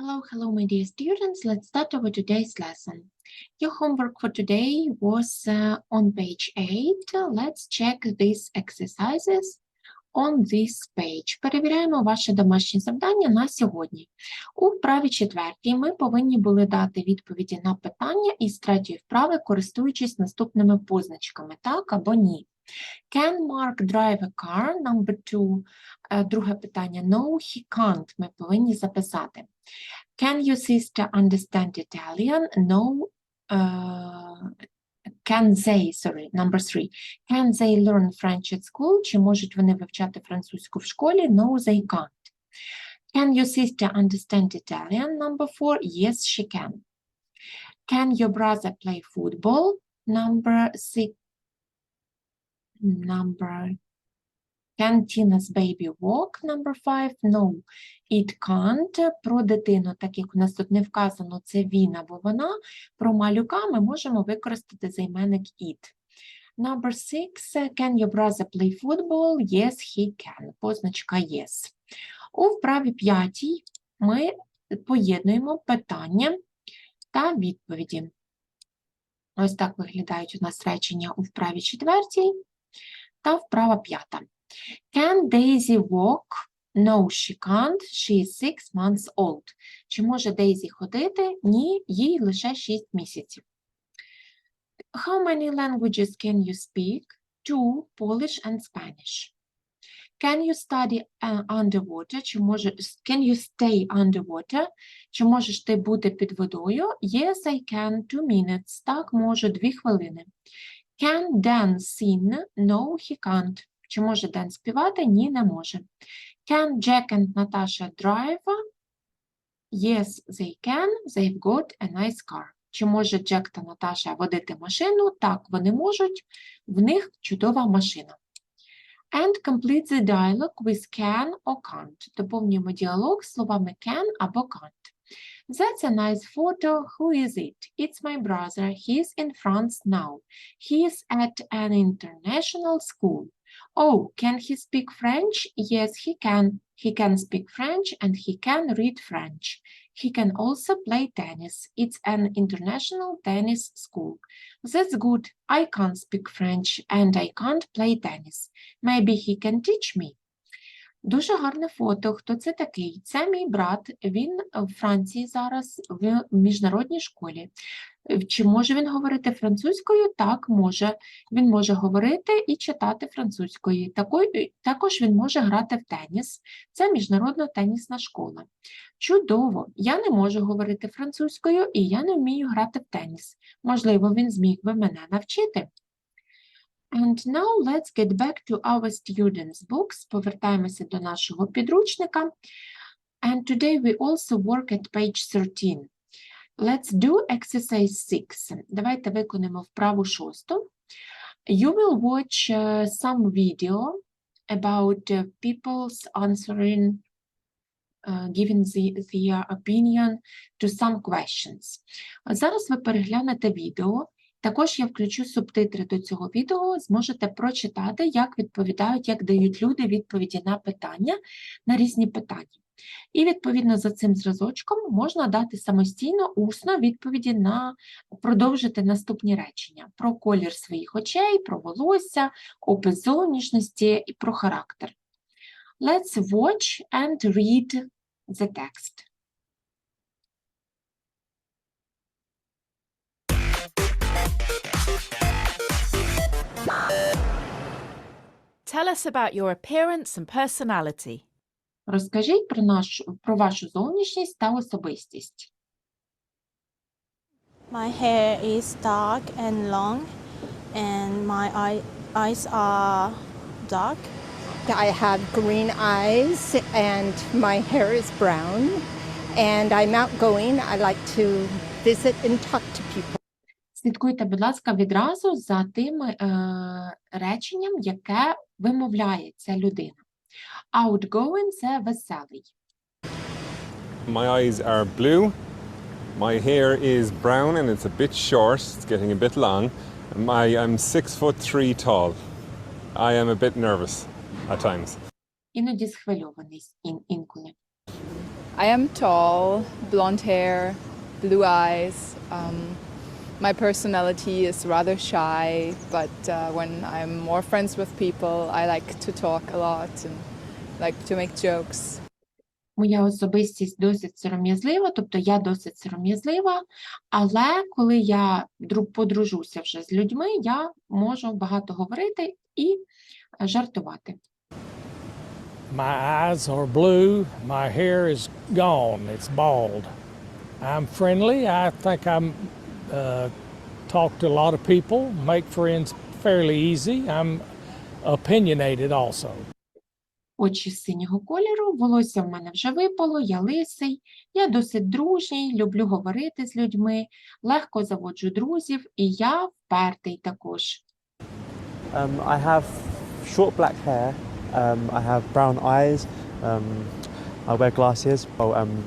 Hello, hello, my dear students. Let's start our today's lesson. Your homework for today was uh, on page 8. Let's check these exercises on this page. Перевіряємо ваше домашнє завдання на сьогодні. У вправі четвертій ми повинні були дати відповіді на питання із третьої вправи, користуючись наступними позначками, так або ні. Can Mark drive a car? Number two. Е, Друге питання. No, he can't. Ми повинні записати. Can your sister understand Italian? No. Uh, can they, sorry, number three. Can they learn French at school? Чи можуть вони вивчати французьку в школі? No, they can't. Can your sister understand Italian? Number four. Yes, she can. Can your brother play football? Number six. Number Can Tina's baby walk? Number five. No, it can't. Про дитину, так як у нас тут не вказано, це він або вона. Про малюка ми можемо використати займенник it. Number six. Can your brother play football? Yes, he can. Позначка yes. У вправі п'ятій ми поєднуємо питання та відповіді. Ось так виглядають у нас речення у вправі четвертій та вправа п'ята. Can Daisy walk? No, she can't. She is six months old. Чи може Дейзі ходити? Ні, їй лише 6 місяців. How many languages can you speak? Two, Polish and Spanish. Can you study uh, underwater? Чи може, can you stay underwater? Чи можеш ти бути під водою? Yes, I can. Two minutes. Так, можу, дві хвилини. Can Dan sing? No, he can't. Чи може Ден співати? Ні, не може. Can Jack and Natasha drive? Yes, they can. They've got a nice car. Чи може Джек та Наташа водити машину? Так, вони можуть. В них чудова машина. And complete the dialogue with can or can't. Доповнюємо діалог словами can або can't. That's a nice photo. Who is it? It's my brother. He's in France now. He's at an international school. Oh, can he speak French? Yes, he can. He can speak French and he can read French. He can also play tennis. It's an international tennis school. That's good. I can't speak French and I can't play tennis. Maybe he can teach me. Дуже гарне фото. Хто це такий? Це мій брат. Він в Франції зараз в міжнародній школі. Чи може він говорити французькою? Так, може. Він може говорити і читати французькою. Також він може грати в теніс. Це міжнародна тенісна школа. Чудово! Я не можу говорити французькою і я не вмію грати в теніс. Можливо, він зміг би мене навчити. And now let's get back to our students' books. Повертаємося до нашого підручника. And today we also work at page 13. Let's do exercise 6. Давайте виконаємо вправу шосту. You will watch uh, some video about uh, people's answering, uh, giving the, their opinion to some questions. А Зараз ви переглянете відео. Також я включу субтитри до цього відео, зможете прочитати, як відповідають, як дають люди відповіді на питання, на різні питання. І відповідно за цим зразочком можна дати самостійно усно відповіді на продовжити наступні речення про колір своїх очей, про волосся, опис зовнішності і про характер. Let's watch and read the text. Tell us about your appearance and personality. Розкажіть про, наш, про вашу зовнішність та особистість. My hair is dark and long, and my eye, eyes are dark. I have green eyes and my hair is brown and I'm outgoing. I like to visit and talk to people. Слідкуйте, будь ласка, відразу за тим е, реченням, яке вимовляє ця людина. Outgoing – це веселий. My eyes are blue. My hair is brown and it's a bit short. It's getting a bit long. My, I'm six foot three tall. I am a bit nervous at times. Іноді схвильований ін, інколи. I am tall, blonde hair, blue eyes. Um, my personality is rather shy, but uh, when I'm more friends with people, I like to talk a lot and like to make jokes. Моя особистість досить сором'язлива, тобто я досить сором'язлива, але коли я подружуся вже з людьми, я можу багато говорити і е, жартувати. My eyes are blue. My hair is gone. It's bald. I'm friendly. I think I'm uh, talk to a lot of people, make friends fairly easy. I'm opinionated also. Очі синього кольору, волосся в мене вже випало, я лисий, я досить дружній, люблю говорити з людьми, легко заводжу друзів, і я впертий також. Um, I have short black hair. Um, I have brown eyes. Um, I wear glasses, well, um,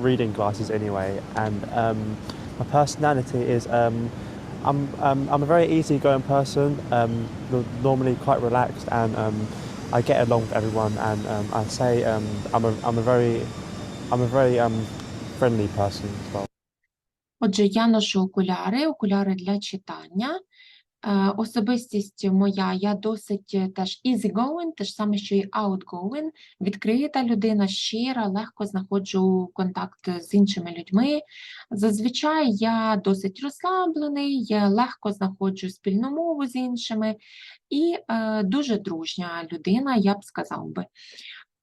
reading glasses anyway. And um, my personality is um, I'm, um, I'm a very easygoing person. Um, no- normally quite relaxed, and um, I get along with everyone. And um, I say um, I'm a I'm a very I'm a very um, friendly person as well. Отже, я ношу окуляри, окуляри для читання. Е, Особистість моя, я досить е, теж easygoing, те ж саме, що і outgoing, відкрита людина, щира, легко знаходжу контакт з іншими людьми. Зазвичай я досить розслаблений, я легко знаходжу спільну мову з іншими і е, дуже дружня людина, я б сказав би.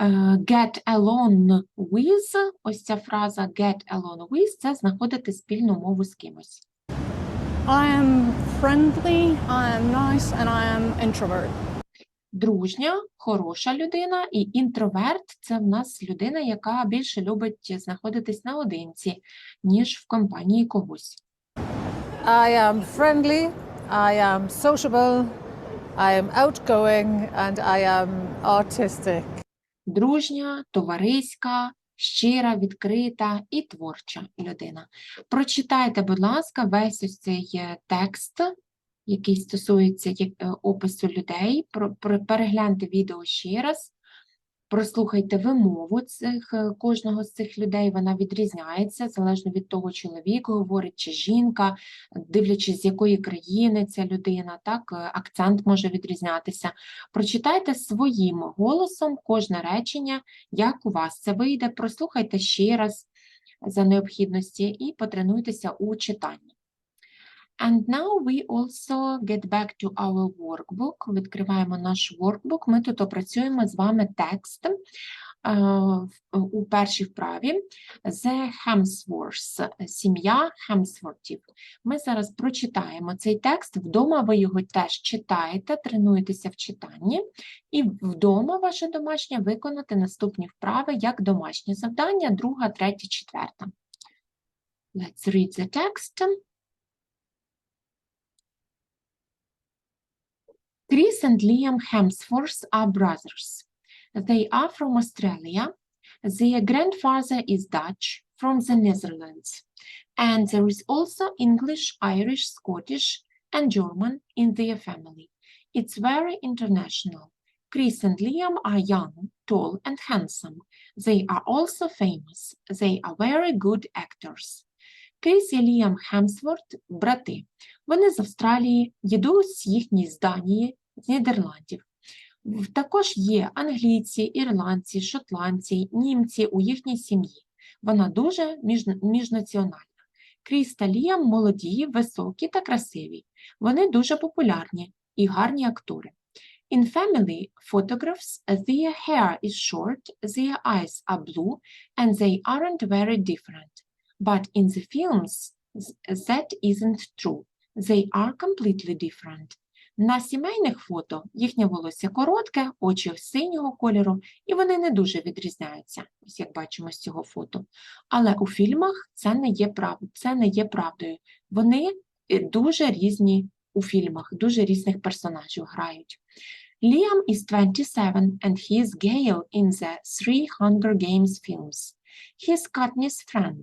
Е, Get along with, ось ця фраза get along with, це знаходити спільну мову з кимось. I am friendly, I am nice, and I am introvert. Дружня, хороша людина, і інтроверт це в нас людина, яка більше любить знаходитись наодинці, ніж в компанії когось. I am friendly, I am sociable, I am outgoing, and I am artistic. Дружня, товариська, щира, відкрита і творча людина. Прочитайте, будь ласка, весь ось цей е, текст, який стосується е, опису людей. Перегляньте відео ще раз. Прослухайте вимову цих, е, кожного з цих людей, вона відрізняється залежно від того, чоловік говорить чи жінка, дивлячись, з якої країни ця людина, так, е, акцент може відрізнятися. Прочитайте своїм голосом кожне речення, як у вас це вийде, прослухайте ще раз за необхідності і потренуйтеся у читанні. And now we also get back to our workbook. Відкриваємо наш workbook. Ми тут опрацюємо з вами текст е, у першій вправі The Hemsworths, сім'я Хемсвортів. Ми зараз прочитаємо цей текст. Вдома ви його теж читаєте, тренуєтеся в читанні. І вдома ваше домашнє виконати наступні вправи як домашнє завдання, друга, третя, четверта. Let's read the text. Chris and Liam Hemsworth are brothers. They are from Australia. Their grandfather is Dutch from the Netherlands. And there is also English, Irish, Scottish, and German in their family. It's very international. Chris and Liam are young, tall, and handsome. They are also famous. They are very good actors. Кріс і Ліам Хемсворт – брати. Вони з Австралії, дідусь їхній з Данії, з Нідерландів. Також є англійці, ірландці, шотландці, німці у їхній сім'ї. Вона дуже між, міжнаціональна. Кріс та Ліам молоді, високі та красиві. Вони дуже популярні і гарні актори. In family photographs, their hair is short, their eyes are blue, and they aren't very different. But in the films, that isn't true. They are completely different. На сімейних фото їхнє волосся коротке, очі синього кольору, і вони не дуже відрізняються, ось як бачимо з цього фото. Але у фільмах це не є прав... це не є правдою. Вони е, дуже різні у фільмах, дуже різних персонажів грають. Liam is 27 and he is Gale in the Three Hunger Games films. He's Katniss' friend.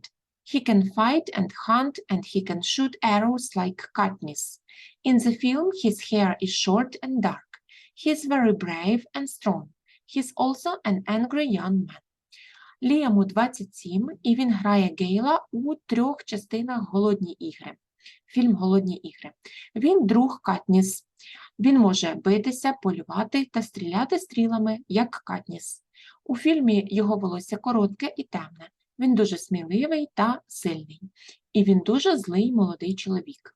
He can fight and hunt and he can shoot arrows like Katniss. In the film, his hair is short and dark. He is very brave and strong. He's also an angry young man. Ліаму 27, і він грає Гейла у трьох частинах Голодні ігри. Фільм Голодні ігри. Він друг Катніс. Він може битися, полювати та стріляти стрілами, як Катніс. У фільмі його волосся коротке і темне. Він дуже сміливий та сильний. І він дуже злий молодий чоловік.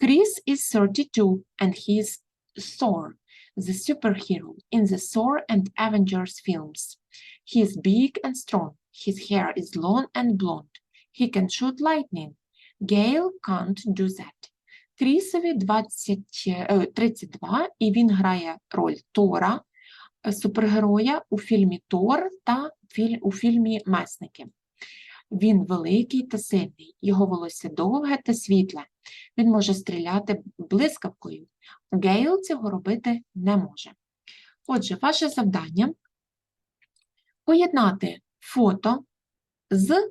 Chris is 32 and he is Thor, the superhero in the Thor and Avengers films. He is big and strong. His hair is long and blonde. He can shoot lightning. Gale can't do that. Крісові 20, е, 32, і він грає роль Тора, е, супергероя у фільмі Тор та у фільмі Месники. Він великий та сильний, його волосся довге та світле. Він може стріляти блискавкою. Гейл цього робити не може. Отже, ваше завдання поєднати фото з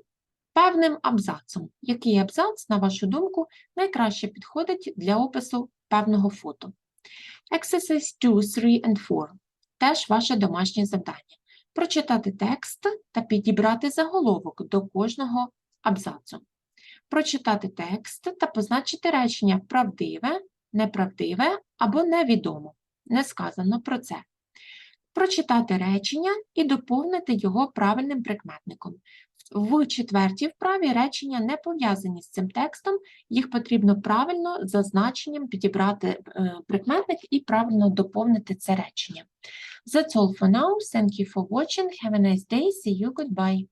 певним абзацом. Який абзац, на вашу думку, найкраще підходить для опису певного фото? Exercise 2, 3 and 4. Теж ваше домашнє завдання. Прочитати текст та підібрати заголовок до кожного абзацу. Прочитати текст та позначити речення правдиве, неправдиве або невідомо. Не сказано про це. Прочитати речення і доповнити його правильним прикметником. В четвертій вправі речення не пов'язані з цим текстом, їх потрібно правильно за значенням підібрати е, прикметник і правильно доповнити це речення. That's all for now. Thank you for watching. Have a nice day. See you. Goodbye.